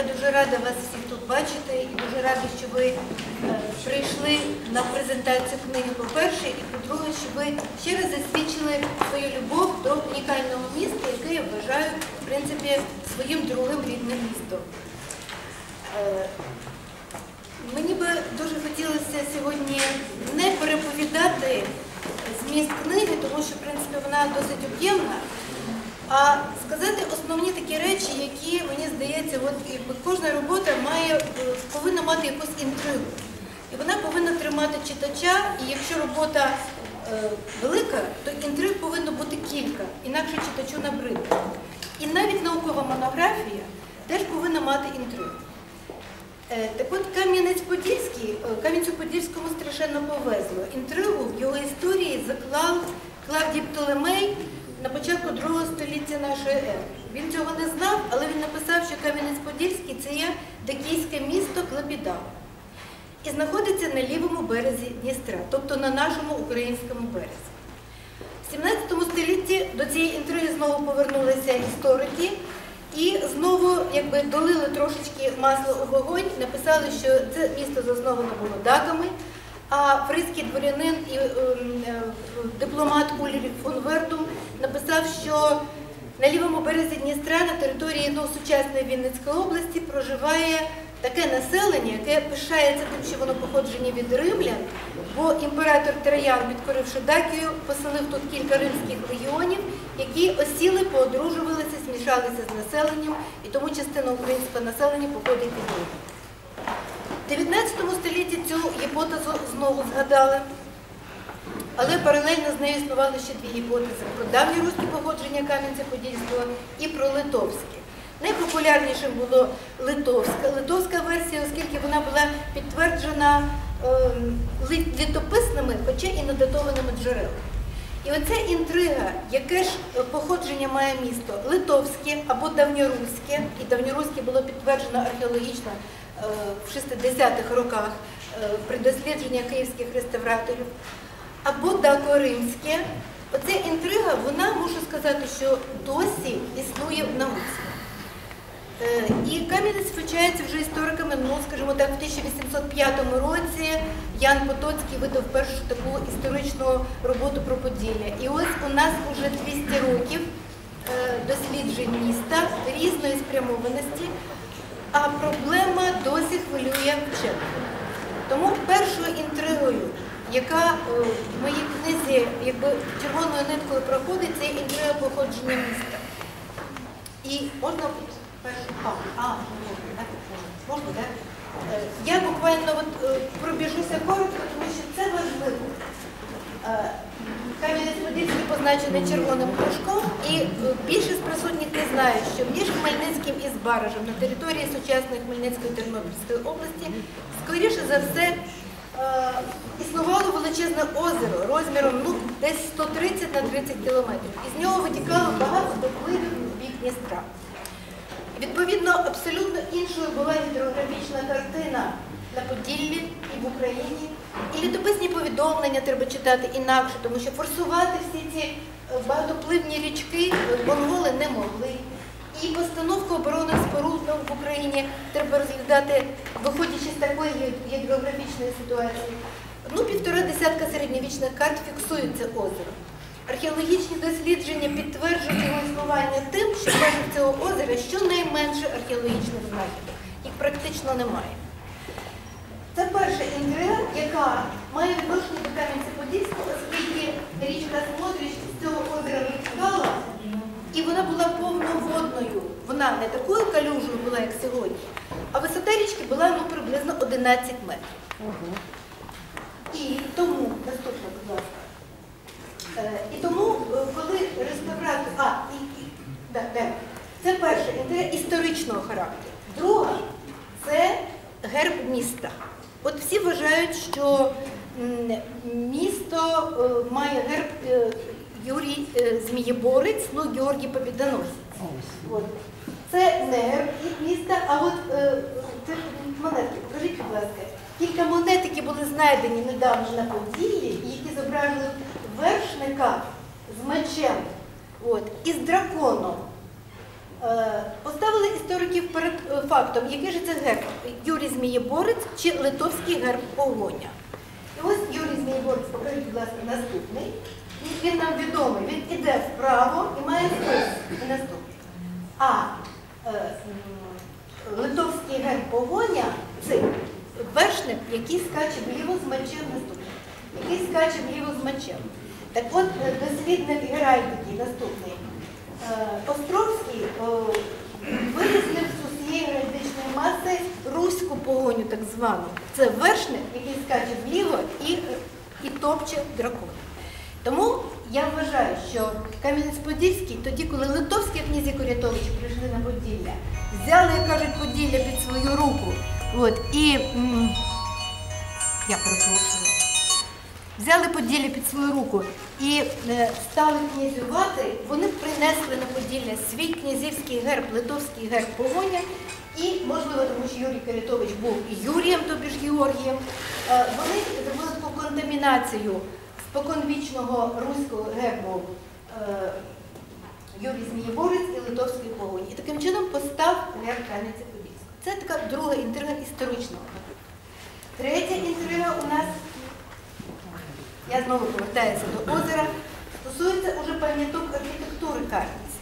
Я дуже рада вас всіх тут бачити і дуже рада, що ви е, прийшли на презентацію книги, по-перше, і по-друге, що ви ще раз засвідчили свою любов до унікального міста, яке я вважаю, в принципі, своїм другим рідним містом. Е, Мені би дуже хотілося сьогодні не переповідати зміст книги, тому що, в принципі, вона досить об'ємна, а сказати основні такі речі, які, мені здається, от якби кожна робота має, е, повинна мати якусь інтригу. І вона повинна тримати читача, і якщо робота е, велика, то інтриг повинно бути кілька, інакше читачу набридне. І навіть наукова монографія теж повинна мати інтригу. Е, Так от Кам'янець-Подільський, е, Кам'янцю-Подільському страшенно повезло. Інтригу в його історії заклав Клавдій Птолемей на початку другого століття нашої ери. Він цього не знав, але він написав, що Кам'янець-Подільський це є дакійське місто Клепідава. І знаходиться на лівому березі Дністра, тобто на нашому українському березі. В 17 столітті до цієї інтриги знову повернулися історики і знову якби долили трошечки масла у вогонь, написали, що це місто засновано було даками, а фризький дворянин і ем, е, дипломат Ульріх фон Вердум написав, що на лівому березі Дністра на території ну, сучасної Вінницької області проживає таке населення, яке пишається тим, що воно походження від римлян, бо імператор Троян, підкоривши Дакію, поселив тут кілька римських легіонів, які осіли, поодружувалися, змішалися з населенням, і тому частина українського населення походить від них. В 19 столітті цю гіпотезу знову згадали. Але паралельно з нею існували ще дві гіпотези про давнє руське походження Кам'янця-Подільського і про литовське. Найпопулярнішим було литовська. Литовська версія, оскільки вона була підтверджена ем, літописними, хоча і недатованими джерелами. І оця інтрига, яке ж е, походження має місто литовське або давньоруське, і давньоруське було підтверджено археологічно е, в 60-х роках е, при дослідженні київських реставраторів, або дако-римське. Оця інтрига, вона, можу сказати, що досі існує в науці. Е, І Кам'янець вивчається вже істориками, ну, скажімо так, в 1805 році Ян Потоцький видав першу таку історичну роботу про Поділля. І ось у нас вже 200 років е, досліджень міста різної спрямованості, а проблема досі хвилює вчених. Тому першою інтригою, яка е, в моїй книзі якби червоною ниткою проходить, це інтрига походження міста. І можна а, а, можна, так? Е, Я буквально от, е, пробіжуся коротко, тому що це важливо. Е, Кам'янець-Подільський позначений червоним кружком, і більшість присутніх не знають, що між Хмельницьким і Збаражем на території сучасної Хмельницької Тернопільської області, скоріше за все, е, існувало величезне озеро розміром ну, десь 130 на 30 кілометрів. Із нього витікало багато допливів в бік Дністра. Відповідно, абсолютно іншою була гідрографічна картина на Поділлі і в Україні. І літописні повідомлення треба читати інакше, тому що форсувати всі ці багатопливні річки е, монголи не могли. І постановку оборонних споруд в Україні треба розглядати, виходячи з такої гідрографічної ситуації. Ну, півтора десятка середньовічних карт фіксують це озеро. Археологічні дослідження підтверджують його існування тим, що в межах цього озера щонайменше археологічних знахідок. Їх практично немає. Це перша інтрига, яка має відношення до Кам'янця-Подільського, оскільки річка Смотрич з цього озера витікала, і вона була повноводною. Вона не такою калюжою була, як сьогодні, а висота річки була ну, приблизно 11 метрів. І тому, наступне, будь ласка. Е, І тому, е, коли реставратор, а, і, і, да, да. це перша інтрига історичного характеру. Друга це герб міста. От всі вважають, що місто е, має герб Юрій е, Змієборець, ну Георгій Побідоносець. От. Це не герб міста, а от е, монетки. Покажіть, будь ласка. Кілька монет, які були знайдені недавно на Поділлі, і які зображують вершника з мечем от, і з драконом. Е, Поставили істориків перед е, фактом, який же це герб? Юрій Змієборець чи литовський герб погоня? І ось Юрій Змієборець, покажіть, будь ласка, наступний. Він нам відомий, він іде вправо і має спис. І наступний. А е, литовський герб погоня це вершник, який скаче вліво з мечем наступний. Який скаче вліво з мечем. Так от е, дослідник геральдики наступний. Е, Островський е, з усієї геральдичної маси руську погоню, так звану. Це вершник, який скаче вліво і, і топче дракона. Тому я вважаю, що Кам'янець-Подільський, тоді, коли литовські князі Корятовичі прийшли на Поділля, взяли, як кажуть, Поділля під свою руку. От, і я перепрошую. Взяли Поділля під свою руку і е, стали князювати, вони принесли на Поділля свій князівський герб, литовський герб погоня. І, можливо, тому що Юрій Карітович був і Юрієм, тобі ж Георгієм, е, вони зробили таку контамінацію споконвічного руського гербу е, Юрій Змієборець і Литовський погоні. І таким чином постав герб Кам'янця Подільського. Це така друга інтрига історичного. Третя інтрига у нас я знову повертаюся до озера. Стосується уже пам'яток архітектури Карніць.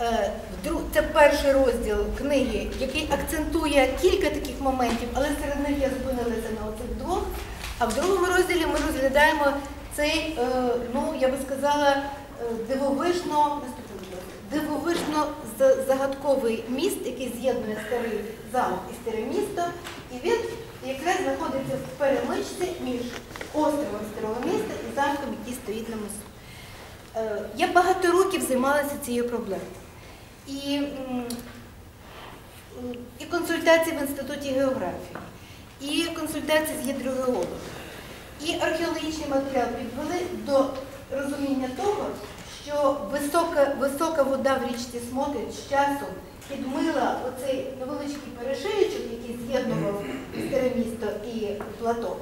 Е, Це перший розділ книги, який акцентує кілька таких моментів, але серед них я зупинилася на оцих двох. А в другому розділі ми розглядаємо цей, е, ну я би сказала, е, дивовижно, дивовижно за- загадковий міст, який з'єднує старий замок і старе місто. І він якраз знаходиться в перемичці між островом старого міста і замком, який стоїть на мосту. Е, Я багато років займалася цією проблемою. І, і консультації в Інституті географії, і консультації з гідрогеологом, і археологічний матеріал підвели до розуміння того, що висока, висока вода в річці Смотрич з часом підмила оцей невеличкий перешиючок, який з'єднував старе місто і плато.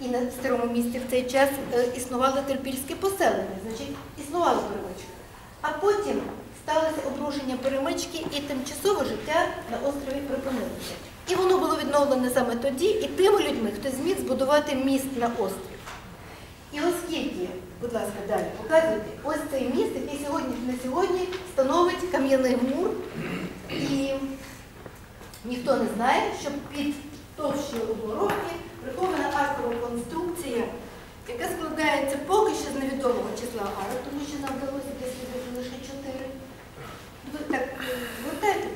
І на старому місті в цей час е, існувало терпільське поселення, значить, існувала перемичка. А потім сталося обрушення перемички і тимчасове життя на острові припинилося. І воно було відновлене саме тоді і тими людьми, хто зміг збудувати міст на острів. І оскільки, будь ласка, далі показуйте, ось цей міст, який сьогодні на сьогодні становить кам'яний мур, і ніхто не знає, що під товщою оборонки прихована аркова конструкція, яка складається поки що з невідомого числа арок, тому що нам вдалося дослідити лише чотири. Ви так е, звертайте.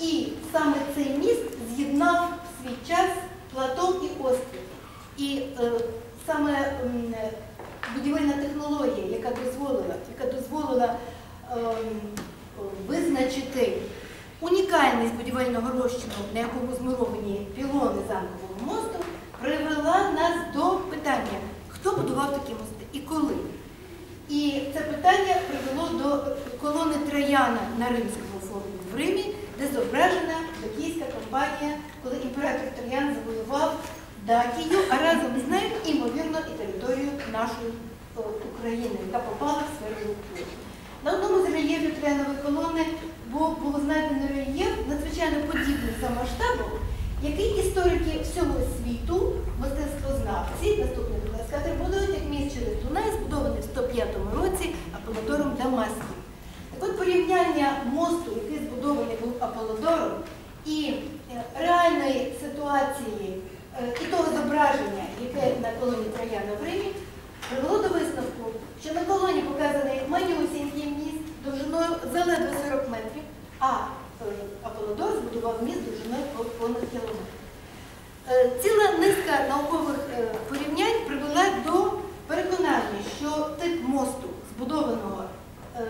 І саме цей міст з'єднав в свій час Платон і острів. І е, саме м, е, будівельна технологія, яка дозволила, яка дозволила ем, о, визначити унікальність будівельного розчину, на якому змуровані пілони замкового мосту, привела нас до питання, хто будував такі мости і коли. І це питання привело до колони Трояна на Римському форумі в Римі, де зображена дакійська кампанія, коли імператор Троян завоював Дакію, а разом з нею, імовірно, і територію нашої України, яка попала в сферу впливу. На одному з рельєфів Троянової колони було знайдено рельєф надзвичайно подібний за масштабом, який історики всього світу, мистецтвознавці, наступний будь ласка, атрибутують як міст через Дунай, збудований в 105 році Аполлодором Дамаським. Так от порівняння мосту, який збудований був Аполлодором, і е, реальної ситуації е, і того зображення, яке на колоні Трояна в Римі, привело до висновку, що на колоні показаний манюсінький міст довжиною заледве 40 метрів, а е, Аполлодор збудував міст довжиною по- понад кілометр. Е, Ціла низка наукових е, порівнянь привела до переконання, що тип мосту, збудованого е,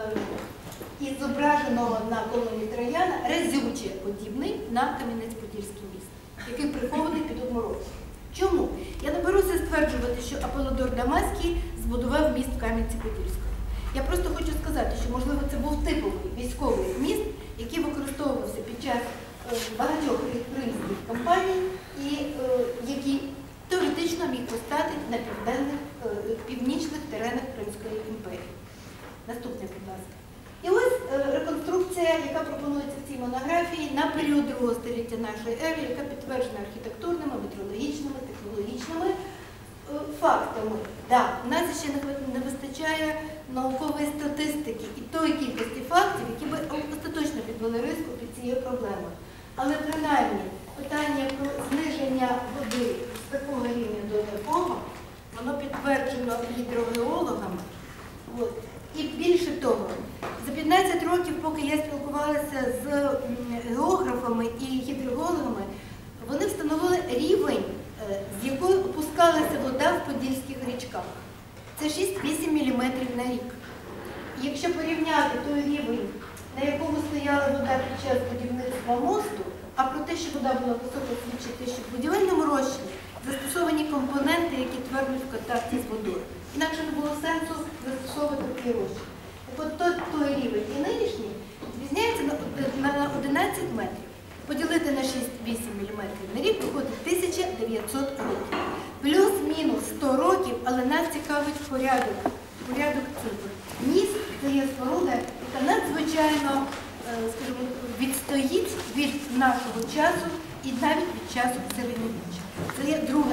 і зображеного на колоні Трояна, разюче подібний на Кам'янець-Подільський міст, який прихований під обморозком. Чому? Я не беруся стверджувати, що Аполлодор Дамаський збудував міст в Кам'янці-Подільському. Я просто хочу сказати, що можливо це був типовий військовий міст, який використовувався під час е, багатьох римських кампаній і е, який теоретично міг постати на е, північних теренах Римської імперії. Наступне, будь ласка. Е, реконструкція, яка пропонується в цій монографії на період другого століття нашої ери, яка підтверджена архітектурними, метеорологічними, технологічними е, фактами. Да, у нас ще не вистачає наукової статистики і тої кількості фактів, які би остаточно підвели риску під цією проблемою. Але принаймні питання про зниження води з такого рівня до такого, воно підтверджено гідрогеологами. От. І більше того, за 15 років, поки я спілкувалася з географами і гідрогеологами, вони встановили рівень, е, з якої опускалася вода в подільських річках. Це 6-8 мм на рік. Якщо порівняти той рівень, на якому стояла вода під час будівництва мосту, а про те, що вода була висока, свідчить що в будівельному розчині застосовані компоненти, які твердуть в контакті з водою. Інакше не було сенсу застосовувати такий. Так от той, той рівень і нинішній відрізняється на, на 11 метрів. Поділити на 6-8 мм на рік виходить 1900 років. Плюс-мінус 100 років, але нас цікавить порядок, порядок цифр. Ніс це є споруда, яка надзвичайно, е, скажімо, відстоїть від нашого часу і навіть від часу середньовіччя. Це є друга.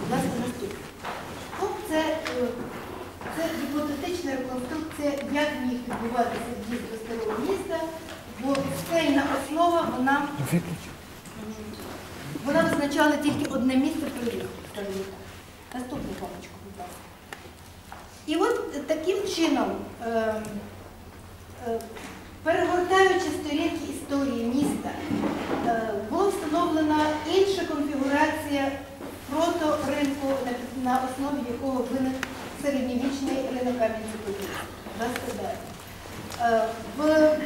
Будь ласка, наступна. Ну, це, е, це гіпотетична реконструкція, як міг відбуватися в'їзд до старого міста, бо скельна основа, вона, вона визначала тільки одне місце проріву. Наступну папочку, будь ласка. І от таким чином, е, е, перегортаючи сторінки історії міста, е, була встановлена інша конфігурація середньовічний ринок Кам'янці-Подільський. Е, в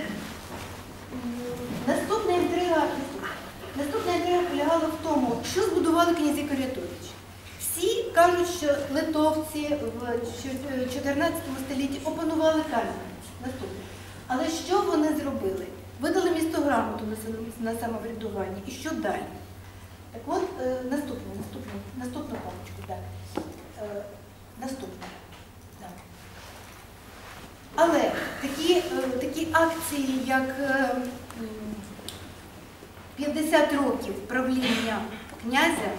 Наступна інтрига, наступна інтрига полягала в тому, що збудували князі Корятовичі. Всі кажуть, що литовці в 14 столітті опанували Кам'янець. Але що вони зробили? Видали місто грамоту на самоврядування. І що далі? Так от, е, наступну папочку, так. Е, наступне. Так. Але такі, е, такі акції, як е, 50 років правління князя,